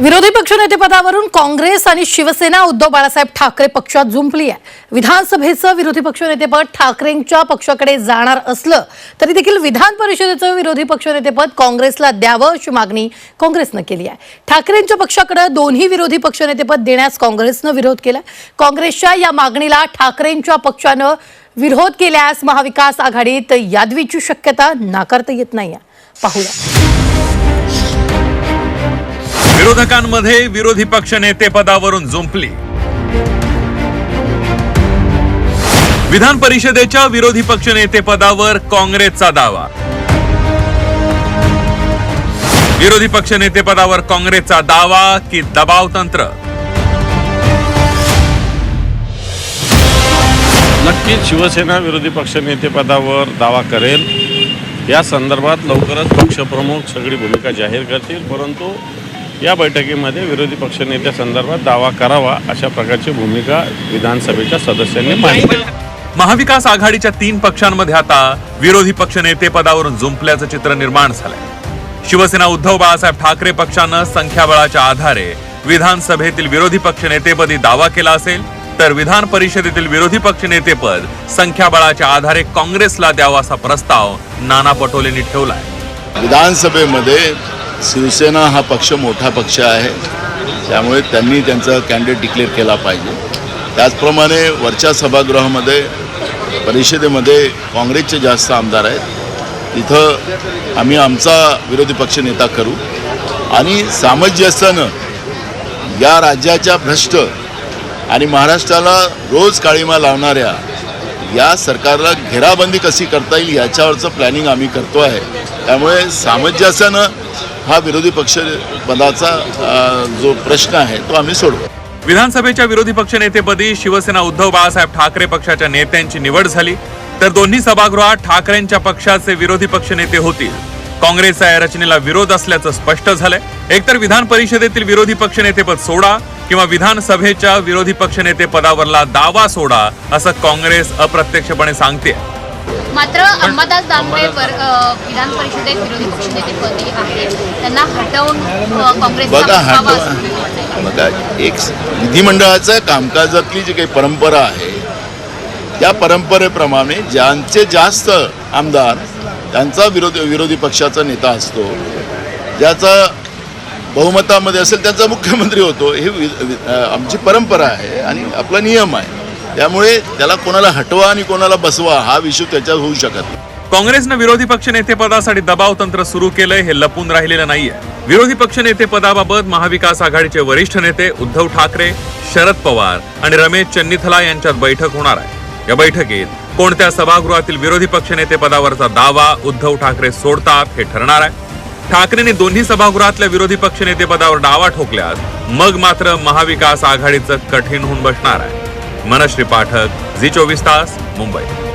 विरोधी पक्षनेतेपदावरून काँग्रेस आणि शिवसेना उद्धव बाळासाहेब ठाकरे पक्षात जुंपली आहे. विधानसभेचं विरोधी पक्षनेतेपद ठाकरेंच्या पक्षाकडे जाणार असलं तरी देखील विधान परिषदेचं विरोधी पक्षनेतेपद काँग्रेसला द्यावं अशी मागणी काँग्रेसनं केली आहे. ठाकरेंच्या पक्षाकडे दोन्ही विरोधी पक्षनेतेपद देण्यास काँग्रेसनं विरोध केला. काँग्रेसच्या या मागणीला ठाकरेंच्या पक्षानं विरोध केल्यास महाविकास आघाडीत यादवीची शक्यता नाकारता येत नाही पाहूया. विरोधकांमध्ये विरोधी पक्ष नेते पदावरून जुंपली. विधान परिषदेच्या विरोधी पक्ष नेते पदावर काँग्रेसचा दावा. विरोधी पक्ष नेते पदावर काँग्रेसचा दावा की दबाव तंत्र. नक्कीच शिवसेना विरोधी पक्ष नेतेपदावर दावा करेल. या संदर्भात लवकरच पक्षप्रमुख सगळी भूमिका जाहीर करतील परंतु या बैठकीमध्ये विरोधी पक्षनेत्यासंदर्भात दावा करावा अशा प्रकारची भूमिका विधानसभेच्या सदस्यांनी मांडली. महाविकास आघाडीच्या तीन पक्षांमध्ये आता विरोधी पक्ष नेते पदावरून जुंपल्याचं चित्र निर्माण झालंय. शिवसेना उद्धव बाळासाहेब ठाकरे पक्षानं संख्याबळाच्या आधारे विधानसभेतील विरोधी पक्ष नेतेपदी दावा केला असेल तर विधान परिषदेतील विरोधी पक्ष नेतेपद संख्याबळाच्या आधारे काँग्रेसला द्यावा असा प्रस्ताव नाना पटोलेंनी ठेवलाय. विधानसभेमध्ये शिवसेना हा पक्ष मोठा पक्ष आहे. त्यामुळे त्यांनी त्यांचा कॅन्डिडेट डिक्लेअर केला पाहिजे. त्याचप्रमाणे वरच्या सभागृहामध्ये परिषदेमध्ये काँग्रेसचे जास्त आमदार आहेत. तिथं आम्ही आमचा विरोधी पक्ष नेता करू. आणि सामंजस्यानं या राज्याच्या भ्रष्ट आणि महाराष्ट्राला रोज काळीमा लावणाऱ्या या सरकारला घेराबंदी कशी करता येईल याच्यावरचं प्लॅनिंग आम्ही करतो आहे त्यामुळे सामंजस्यानं हा विरोधी पक्ष पदाचा जो प्रश्न आहे तो आम्ही सोडवू. विधानसभेच्या विरोधी पक्ष नेतेपदी शिवसेना उद्धव बाळासाहेब ठाकरे पक्षाच्या नेत्यांची निवड झाली तर दोन्ही सभागृहात ठाकरेंच्या पक्षाचे विरोधी पक्ष नेते होतील. काँग्रेसच्या या रचनेला विरोध असल्याचं स्पष्ट झालंय. एकतर विधान परिषदेतील विरोधी पक्ष नेतेपद सोडा किंवा विधानसभेच्या विरोधी पक्ष नेते पदावरला दावा सोडा असं काँग्रेस अप्रत्यक्षपणे सांगते मात्र अंबादास दानवे विधान परिषदेत विरोधी पक्षनेतेपदी आहेत. त्यांना हटवून. बघा एक विधिमंडळाच्या कामकाजातली जी काही परंपरा आहे त्या परंपरेप्रमाणे ज्यांचे जास्त आमदार त्यांचा विरोधी विरोधी पक्षाचा नेता असतो ज्याचा बहुमतामध्ये असेल त्याचा मुख्यमंत्री होतो हे वि- वि- अ, आमची परंपरा आहे आणि आपला नियम आहे. त्यामुळे त्याला कोणाला हटवा आणि कोणाला बसवा हा विषय त्याच्यात होऊ शकत नाही. काँग्रेसनं विरोधी पक्ष नेतेपदासाठी दबाव तंत्र सुरू केलंय हे लपून राहिलेलं नाहीये. विरोधी पक्ष नेतेपदाबाबत महाविकास आघाडीचे वरिष्ठ नेते उद्धव ठाकरे शरद पवार आणि रमेश चन्नीथला यांच्यात बैठक होणार आहे. या बैठकीत कोणत्या सभागृहातील विरोधी पक्ष नेतेपदावरचा दावा उद्धव ठाकरे सोडतात हे ठरणार आहे. ठाकरेंनी दोन्ही सभागृहातल्या विरोधी पक्ष नेतेपदावर डावा ठोकल्यास मग मात्र महाविकास आघाडीचं कठीण होऊन बसणार आहे. मनश्री पाठक झी चोवीस तास मुंबई.